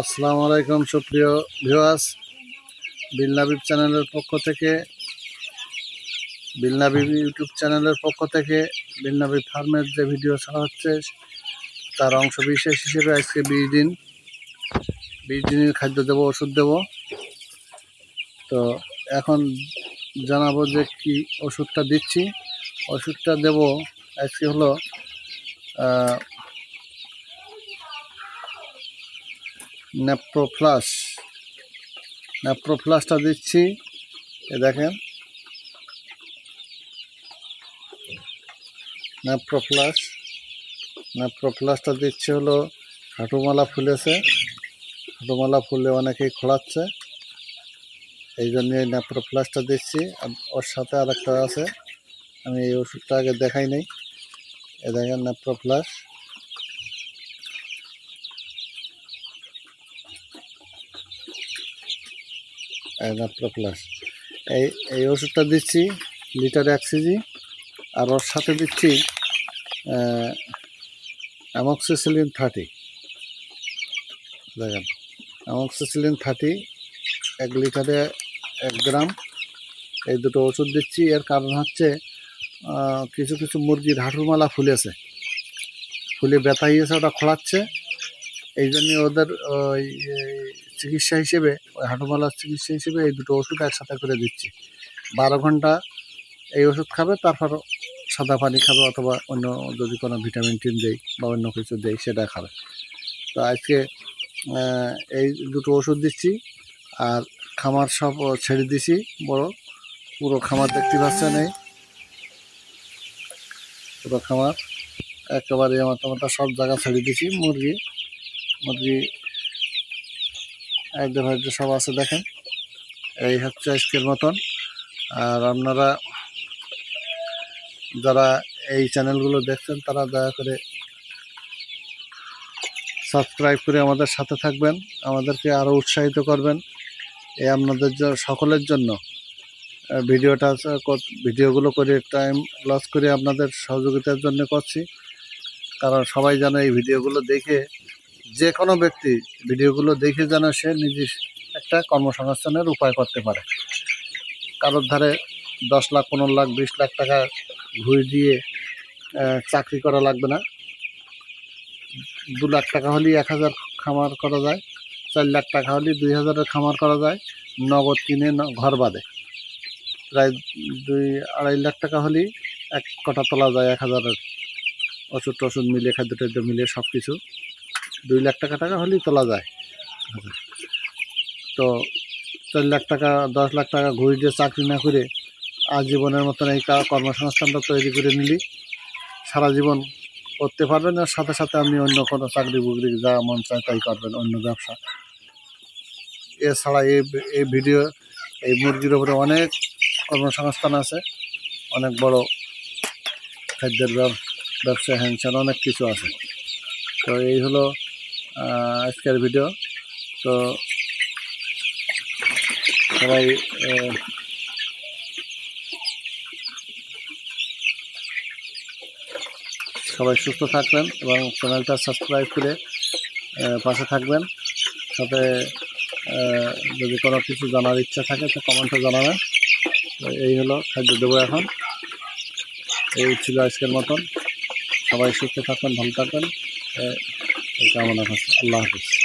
আসসালামু আলাইকুম, সুপ্রিয় ভিউয়ার্স বিলনাবিব চ্যানেলের পক্ষ থেকে বিলনাবিব ইউটিউব চ্যানেলের পক্ষ থেকে বিলনাবিব ফার্মের যে ভিডিও ছাড়া হচ্ছে, তার অংশ বিশেষ হিসেবে আজকে বিশ দিন, বিশ দিনের খাদ্য দেব, ওষুধ দেব। তো এখন জানাব যে কি ওষুধটা দিচ্ছি। ওষুধটা দেব আজকে হলো আহ, ন্যাপ্রোপ্লাস ন্যাপ্রোপ্লাসটা দিচ্ছি। এ দেখেন। ন্যাপ্রোপ্লাস ন্যাপ্রোপ্লাসটা দিচ্ছে হলো হাঁটুমালা ফুলেছে। হাঁটুমালা ফুলে অনেকেই খোলাচ্ছে। এই জন্য এই ন্যাপ্রোপ্লাসটা দিচ্ছি। আর ওর সাথে আরেকটা আছে। আমি এই ওষুধটা আগে দেখাই নাই। এ দেখেন ন্যাপ্রোপ্লাস প্লাস এই এই ওষুধটা দিচ্ছি, লিটার এক সিজি আর ওর সাথে দিচ্ছি অ্যামক্সিসিলিন থার্টি। দেখেন, অ্যামক্সিসিলিন থার্টি, এক লিটারে এক গ্রাম। এই দুটো ওষুধ দিচ্ছি, এর কারণ হচ্ছে কিছু কিছু মুরগির হাঁটুমালা ফুলেছে। ফুলে ব্যথা হয়েছে, ওটা খোলাচ্ছে এই জন্য ওদের ওই চিকিৎসা হিসেবে, ওই হাঁটুমালার চিকিৎসা হিসেবে এই দুটো ওষুধ একসাথে করে দিচ্ছি। বারো ঘণ্টা এই ওষুধ খাবে, তারপর সাদা পানি খাবে অথবা অন্য যদি কোনো ভিটামিন টিন দেই বা অন্য কিছু দেই সেটা খাবে। তো আজকে এই দুটো ওষুধ দিচ্ছি আর খামার সব ছেড়ে দিছি, বড়। পুরো খামার দেখতে পাচ্ছেন এই। পুরো খামার, একেবারে মাথা সব জায়গা ছেড়ে দিছি, মুরগি। মুরগি একদম ফাইডে সব আছে দেখেন। এই হচ্ছে আজকের মতন। আর আপনারা যারা এই চ্যানেলগুলো দেখছেন, তারা দয়া করে সাবস্ক্রাইব করে আমাদের সাথে থাকবেন। আমাদেরকে আরও উৎসাহিত করবেন। এই আপনাদের সকলের জন্য। ভিডিওটা ভিডিওগুলো করে টাইম লস করে আপনাদের সহযোগিতার জন্য করছি। কারণ সবাই যেন এই ভিডিওগুলো দেখে যে কোনো ব্যক্তি ভিডিওগুলো দেখে যেন সে নিজে একটা কর্মসংস্থানের উপায় করতে পারে। কারোর ধারে দশ লাখ, পনেরো লাখ, বিশ লাখ টাকা ঘুরে দিয়ে চাকরি করা লাগবে না। দু লাখ টাকা হলেই এক হাজার খামার করা যায়, চার লাখ টাকা হলেই দুই হাজারের খামার করা যায়, নগদ কিনে ঘর বাঁধে। প্রায় দুই, আড়াই লাখ টাকা হলেই এক কটা তোলা যায়, এক হাজারের ওষুধ টষুধ মিলে খাদ্য টাদ্য মিলে সব কিছু দুই লাখ টাকা টাকা হলেই তোলা যায়। তো চার লাখ টাকা, দশ লাখ টাকা ঘুরে দিয়ে চাকরি না করে আজীবনের মতন এই কর্মসংস্থানটা তৈরি করে নিলি। সারা জীবন করতে পারবেন আর সাথে সাথে আপনি অন্য কোনো চাকরি বুকরি যা মন চায় তাই করবেন, অন্য ব্যবসা। এছাড়া এই এই ভিডিও, এই মুরগির উপরে অনেক কর্মসংস্থান আছে, অনেক বড় খাদ্যের ব্যব- ব্যবসা হ্যানস্যান অনেক কিছু আছে। তো এই হলো আজকের ভিডিও তো সবাই সবাই সুস্থ থাকবেন এবং চ্যানেলটা সাবস্ক্রাইব করে পাশে থাকবেন। সাথে যদি কোনো কিছু জানার ইচ্ছা থাকে, তো কমেন্টে জানাবেন। এই হলো খাদ্য দেবো এখন। এই ছিল আজকের মতন। সবাই সুস্থ থাকবেন, ভালো থাকবেন। কামনা করছি। আল্লাহ হাফিজ।